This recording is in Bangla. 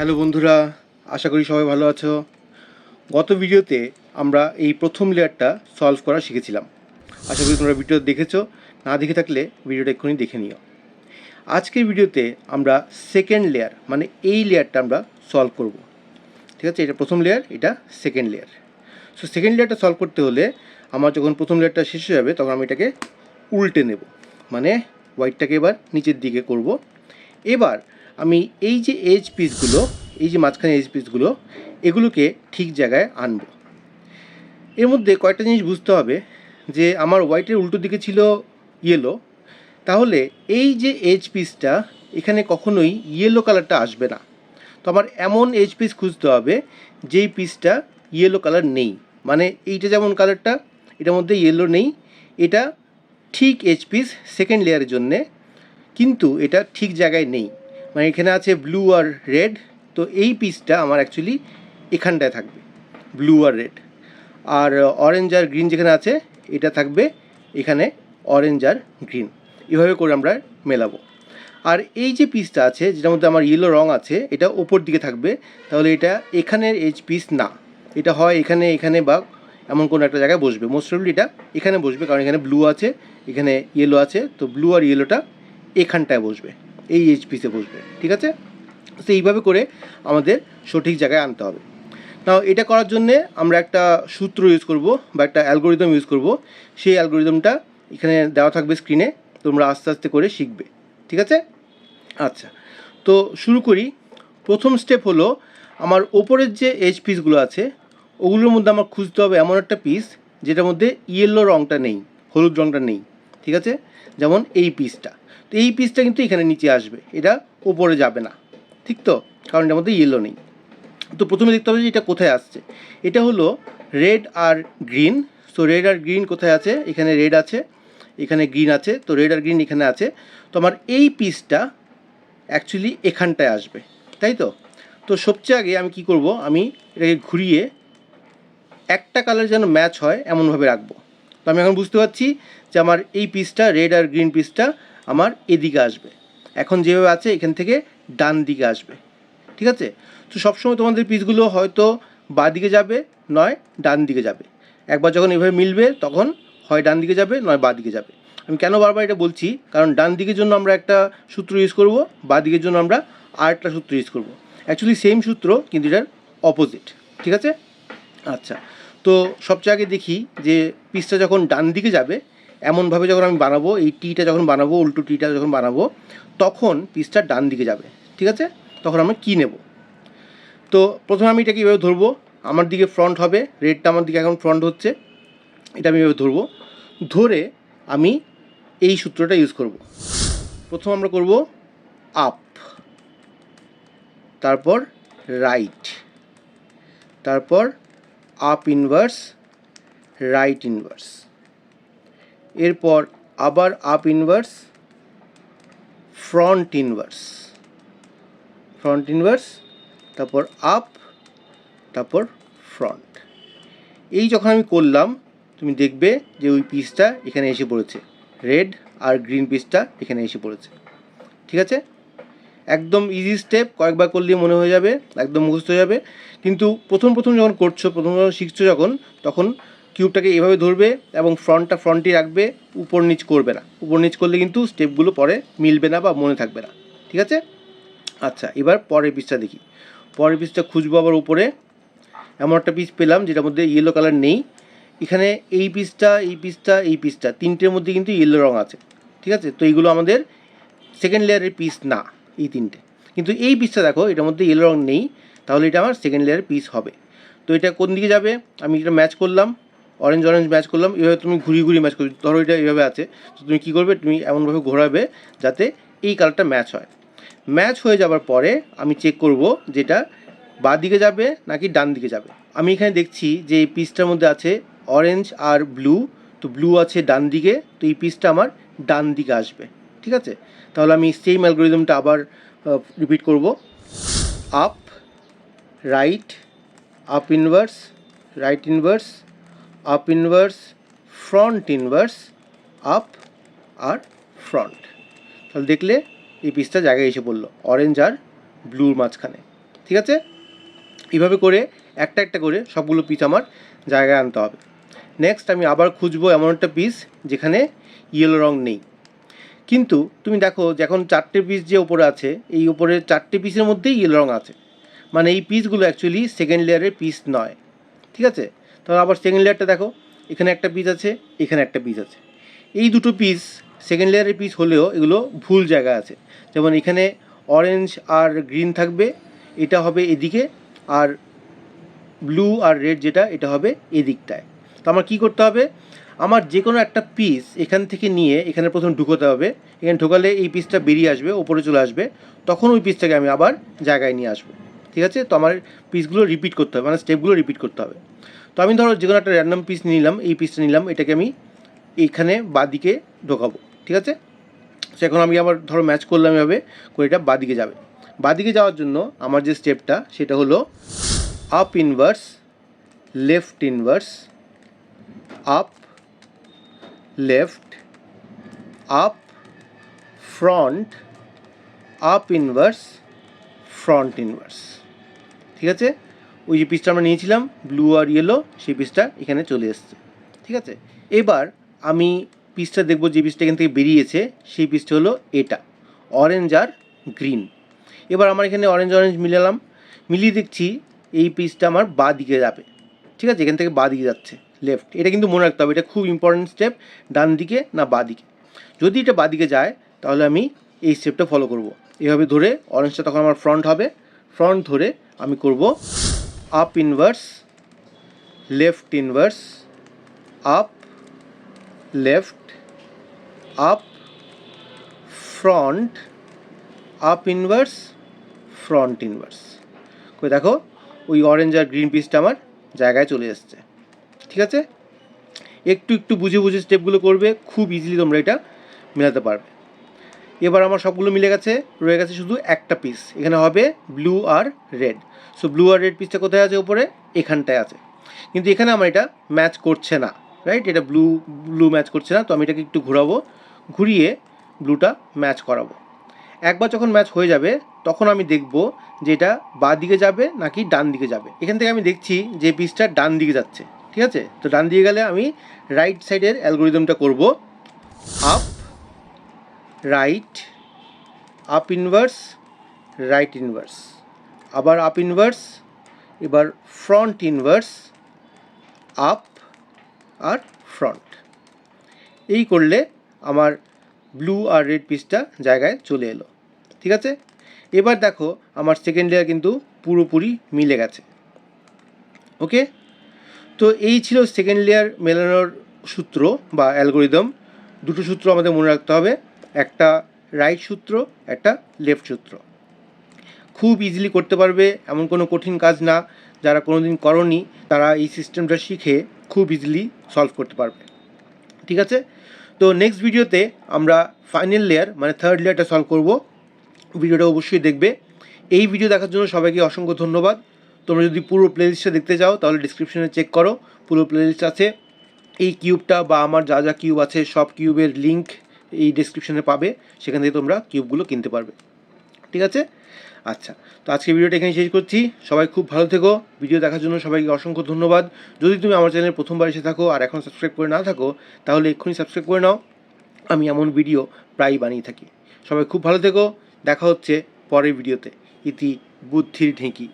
হ্যালো বন্ধুরা, আশা করি সবাই ভালো আছো। গত ভিডিওতে আমরা এই প্রথম লেয়ারটা সলভ করা শিখেছিলাম। আশা করি তোমরা ভিডিও দেখেছ। না দেখে থাকলে ভিডিওটা এক্ষুনি দেখে নিও। আজকের ভিডিওতে আমরা সেকেন্ড লেয়ার মানে এই লেয়ারটা আমরা সলভ করব। ঠিক আছে? এটা প্রথম লেয়ার এটা সেকেন্ড লেয়ার সো সেকেন্ড লেয়ারটা সলভ করতে হলে আমার যখন প্রথম লেয়ারটা শেষ হয়ে যাবে, তখন আমি এটাকে উল্টে নেব। মানে হোয়াইটটাকে এবার নিচের দিকে করব। এবার আমি এই যে এজ পিসগুলো এই যে মাঝখানে এজ পিসগুলো এগুলোকে ঠিক জায়গায় আনব। এর মধ্যে কয়েকটা জিনিস বুঝতে হবে, যে আমার হোয়াইটের উল্টো দিকে ছিল ইয়েলো তাহলে এই যে এজ পিসটা এখানে কখনোই ইয়েলো কালারটা আসবে না। তো আমার এমন এজ পিস খুঁজতে হবে, যেই পিসটা ইয়েলো কালার নেই। মানে এইটা যেমন কালারটা এটার মধ্যে ইয়েলো নেই, এটা ঠিক এজ পিস সেকেন্ড লেয়ারের জন্যে, কিন্তু এটা ঠিক জায়গায় নেই। মানে এখানে আছে ব্লু আর রেড তো এই পিসটা আমার অ্যাকচুয়ালি এখানটায় থাকবে ব্লু আর রেড আর অরেঞ্জ আর গ্রিন যেখানে আছে, এটা থাকবে এখানে অরেঞ্জ আর গ্রিন এভাবে করে আমরা মেলাবো। আর এই যে পিসটা আছে, যেটার মধ্যে আমার ইয়েলো রং আছে, এটা ওপর দিকে থাকবে, তাহলে এটা এখানের এজ পিস না। এটা হয় এখানে এখানে বা এমন কোনো একটা জায়গায় বসবে। মোস্ট প্রবলি এটা এখানে বসবে, কারণ এখানে ব্লু আছে, এখানে ইয়েলো আছে, তো ব্লু আর ইয়েলোটা এখানটায় বসবে। এই এইচ পিসে বসবে, ঠিক আছে? তো এইভাবে করে আমাদের সঠিক জায়গায় আনতে হবে। নাও এটা করার জন্যে আমরা একটা সূত্র ইউজ করব বা একটা অ্যালগোরিদম ইউজ করব। সেই অ্যালগোরিদমটা এখানে দেওয়া থাকবে স্ক্রিনে তোমরা আস্তে আস্তে করে শিখবে, ঠিক আছে? আচ্ছা তো শুরু করি। প্রথম স্টেপ হলো, আমার ওপরের যে এজ পিসগুলো আছে, ওগুলোর মধ্যে আমার খুঁজতে হবে এমন একটা পিস যেটার মধ্যে ইয়েলো রঙটা নেই, হলুদ রঙটা নেই। ঠিক আছে? যেমন এই পিসটা তো এই পিসটা কিন্তু এখানে নিচে আসবে। এটা ওপরে যাবে না। ঠিক তো? কারণ এটার মধ্যে ইয়েলো নেই। তো প্রথমে দেখতে হবে যে এটা কোথায় আসছে। এটা হলো রেড আর গ্রিন সো রেড আর গ্রিন কোথায় আছে? এখানে রেড আছে, এখানে গ্রিন আছে। তো রেড আর গ্রিন এখানে আছে। তো আমার এই পিসটা অ্যাকচুয়ালি এখানটায় আসবে। তাই তো? তো সবচেয়ে আগে আমি কি করব? আমি এটাকে ঘুরিয়ে একটা কালার যেন ম্যাচ হয়, এমনভাবে রাখব। তো আমি এখন বুঝতে পারছি যে আমার এই পিসটা রেড আর গ্রিন পিসটা আমার এদিকে আসবে। এখন যেভাবে আছে, এখান থেকে ডান দিকে আসবে। ঠিক আছে? তো সবসময় তোমাদের পিসগুলো হয়তো বাঁ দিকে যাবে, নয় ডান দিকে যাবে। একবার যখন এভাবে মিলবে, তখন হয় ডান দিকে যাবে, নয় বাঁ দিকে যাবে। আমি কেন বারবার এটা বলছি? কারণ ডান দিকের জন্য আমরা একটা সূত্র ইউজ করব, বাঁ দিকের জন্য আমরা আর একটা সূত্র ইউজ করব। অ্যাকচুয়ালি সেম সূত্র, কিন্তু এটার অপোজিট ঠিক আছে? আচ্ছা। তো সবচেয়ে আগে দেখি যে পিসটা যখন ডান দিকে যাবে এমনভাবে যখন আমি বানাবো, এই টিটা যখন বানাবো, উল্টো টিটা যখন বানাবো, তখন পিসটা ডান দিকে যাবে, ঠিক আছে? তখন আমরা কী নেব? তো প্রথমে আমি এটাকে কীভাবে ধরবো? আমার দিকে ফ্রন্ট হবে রেডটা আমার দিকে এখন ফ্রন্ট হচ্ছে, এটা আমি এভাবে ধরবো। ধরে আমি এই সূত্রটা ইউজ করব। প্রথম আমরা করব আপ তারপর রাইট তারপর আপ ইনভার্স রাইট ইনভার্স এরপর আবার up inverse front inverse front inverse তারপর আপ তারপর ফ্রন্ট এই যখন আমি করলাম, তুমি দেখবে যে ওই পিসটা এখানে এসে পড়েছে। রেড আর গ্রিন পিসটা এখানে এসে পড়েছে। ঠিক আছে? একদম ইজি স্টেপ কয়েকবার করলেই মনে হয়ে যাবে, একদম মুখস্থ হয়ে যাবে। কিন্তু প্রথম প্রথম যখন করছ, প্রথম যখন শিখছো যখন, তখন কিউবটাকে এভাবে ধরবে এবং ফ্রন্টটা ফ্রন্টই রাখবে, উপর নিচ করবে না। উপর নিচ করলে কিন্তু স্টেপগুলো পরে মিলবে না বা মনে থাকবে না। ঠিক আছে? আচ্ছা এবার পরের পিসটা দেখি। পরের পিসটা খুঁজবো আবার উপরে। এমন একটা পিস পেলাম যেটার মধ্যে ইয়েলো কালার নেই। এখানে এই পিসটা এই পিসটা এই পিসটা তিনটের মধ্যে কিন্তু ইয়েলো রং আছে। ঠিক আছে? তো এইগুলো আমাদের সেকেন্ড লেয়ারের পিস না, এই তিনটে। কিন্তু এই পিসটা দেখো, এটার মধ্যে ইয়েলো রং নেই, তাহলে এটা আমার সেকেন্ড লেয়ারের পিস হবে। তো এটা কোন দিকে যাবে? আমি এটা ম্যাচ করলাম। অরেঞ্জ অরেঞ্জ ম্যাচ করলাম, এভাবে তুমি ঘুরি ঘুরি ম্যাচ করবে। ধরো এটা এইভাবে আছে, তো তুমি কী করবে? তুমি এমনভাবে ঘোরাবে যাতে এই কালারটা ম্যাচ হয়। ম্যাচ হয়ে যাবার পরে আমি চেক করব যেটা বাঁ দিকে যাবে নাকি ডান দিকে যাবে। আমি এখানে দেখছি যে এই পিসটার মধ্যে আছে অরেঞ্জ আর ব্লু তো ব্লু আছে ডান দিকে, তো এই পিসটা আমার ডান দিকে আসবে। ঠিক আছে? তাহলে আমি সেম অ্যালগোরিদমটা আবার রিপিট করব। Up right up inverse right inverse up inverse front inverse up আর ফ্রন্ট তাহলে দেখলে এই পিসটা জায়গায় এসে পড়ল। অরেঞ্জ আর ব্লুর মাঝখানে। ঠিক আছে? এইভাবে করে একটা একটা করে সবগুলো পিস আমার জায়গায় আনতে হবে। নেক্সট আমি আবার খুঁজবো এমন একটা পিস যেখানে ইয়েলো রং নেই। কিন্তু তুমি দেখো যে এখন চারটে পিস যে ওপরে আছে, এই ওপরে চারটে পিসের মধ্যেই ইয়েলো রং আছে। মানে এই পিসগুলো অ্যাকচুয়ালি সেকেন্ড লেয়ারের পিস নয়। ঠিক আছে? তাহলে আবার সেকেন্ড লেয়ারটা দেখো। এখানে একটা পিস আছে, এখানে একটা পিস আছে। এই দুটো পিস সেকেন্ড লেয়ারের পিস হলেও এগুলো ভুল জায়গা আছে। যেমন এখানে অরেঞ্জ আর গ্রিন থাকবে, এটা হবে এদিকে, আর ব্লু আর রেড যেটা, এটা হবে এদিকটায়। তো আমার কী করতে হবে? আমার যে কোনো একটা পিস এখান থেকে নিয়ে এখানে প্রথম ঢুকোতে হবে। এখানে ঢোকালে এই পিসটা বেরিয়ে আসবে, ওপরে চলে আসবে। তখন ওই পিসটাকে আমি আবার জায়গায় নিয়ে আসব। ঠিক আছে? তো আমার পিসগুলো রিপিট করতে হবে মানে স্টেপগুলো রিপিট করতে হবে। তো আমি ধরো যে কোনো একটা র্যান্ডাম পিস নিলাম, এই পিসটা নিলাম, এটাকে আমি এইখানে বাদিকে ঢোকাবো, ঠিক আছে? সো এখন আমি আবার ধরো ম্যাচ করলাম এভাবে, করে এটা বাদিকে যাবে। বাদিকে যাওয়ার জন্য আমার যে স্টেপটা সেটা হলো up inverse left inverse up left up front up inverse front inverse ঠিক আছে? ওই যে পিসটা আমরা নিয়েছিলাম ব্লু আর ইয়েলো সেই পিসটা এখানে চলে এসছে। ঠিক আছে? এবার আমি পিসটা দেখব যে পিসটা এখান থেকে বেরিয়েছে, সেই পিসটা হলো এটা। অরেঞ্জ আর গ্রিন এবার আমার এখানে অরেঞ্জ অরেঞ্জ মিলালাম। মিলিয়ে দেখছি এই পিসটা আমার বা দিকে যাবে। ঠিক আছে? এখান থেকে বা দিকে যাচ্ছে লেফট এটা কিন্তু মনে রাখতে হবে, এটা খুব ইম্পর্টেন্ট স্টেপ ডান দিকে না বা দিকে। যদি এটা বা দিকে যায়, তাহলে আমি এই স্টেপটা ফলো করব। এভাবে ধরে অরেঞ্জটা তখন আমার ফ্রন্ট হবে। ফ্রন্ট ধরে আমি করব up inverse left inverse up left up front up inverse front inverse কই দেখো, ওই অরেঞ্জ আর গ্রিন পিসটা আমার জায়গায় চলে এসছে। ঠিক আছে? একটু একটু বুঝে বুঝে স্টেপগুলো করবে, খুব ইজিলি তোমরা এটা মেলাতে পারবে। এবার আমার সবগুলো মিলে গেছে, রয়ে গেছে শুধু একটা পিস এখানে হবে ব্লু আর রেড সো ব্লু আর রেড পিসটা কোথায় আছে উপরে? এখানটায় আছে। কিন্তু এখানে আমার এটা ম্যাচ করছে না রাইট এটা ব্লু ব্লু ম্যাচ করছে না, তো আমি এটাকে একটু ঘোরাবো, ঘুরিয়ে ব্লুটা ম্যাচ করাবো। একবার যখন ম্যাচ হয়ে যাবে, তখন আমি দেখব যে এটা বাঁ দিকে যাবে নাকি ডান দিকে যাবে। এখান থেকে আমি দেখছি যে পিসটা ডান দিকে যাচ্ছে, ঠিক আছে? তো ডান দিকে গেলে আমি রাইট সাইডের অ্যালগোরিদমটা করব। Up right up inverse right inverse আবার আপ ইনভার্স এবার ফ্রন্ট ইনভার্স আপ আর ফ্রন্ট এই করলে আমার ব্লু আর রেড পিসটা জায়গায় চলে এলো। ঠিক আছে? এবার দেখো, আমার সেকেন্ড লেয়ার কিন্তু পুরোপুরি মিলে গেছে। ওকে? তো এই ছিল সেকেন্ড লেয়ার মেলানোর সূত্র বা অ্যালগোরিদম দুটো সূত্র আমাদের মনে রাখতে হবে। একটা রাইট সূত্র, একটা লেফট সূত্র। খুব ইজিলি করতে পারবে, এমন কোনো কঠিন কাজ না, যারা কোনো দিন করনি, তারা এই সিস্টেমটা শিখে খুব ইজিলি সলভ করতে পারবে। ঠিক আছে? তো নেক্সট ভিডিওতে আমরা ফাইনাল লেয়ার মানে থার্ড লেয়ারটা সলভ করব। ভিডিওটা অবশ্যই দেখবে। এই ভিডিও দেখার জন্য সবাইকে অসংখ্য ধন্যবাদ। তোমরা যদি পুরো প্লেলিস্টটা দেখতে চাও, তাহলে ডিসক্রিপশনে চেক করো। পুরো প্লেলিস্ট আছে। এই কিউবটা বা আমার যা যা কিউব আছে, সব কিউবের লিঙ্ক এই ডিসক্রিপশনে পাবে, সেখান থেকে তোমরা কিউবগুলো কিনতে পারবে। ঠিক আছে? আচ্ছা তো আজকে ভিডিওটা এখানে শেষ করছি। সবাই খুব ভালো থেকো। ভিডিও দেখার জন্য সবাইকে অসংখ্য ধন্যবাদ। যদি তুমি আমার চ্যানেলে প্রথমবার এসে থাকো আর এখন সাবস্ক্রাইব করে না থাকো, তাহলে এক্ষুনি সাবস্ক্রাইব করে নাও। আমি এমন ভিডিও প্রায়ই বানিয়ে থাকি। সবাই খুব ভালো থেকো। দেখা হচ্ছে পরের ভিডিওতে ইতি বুদ্ধির ঢেঁকি।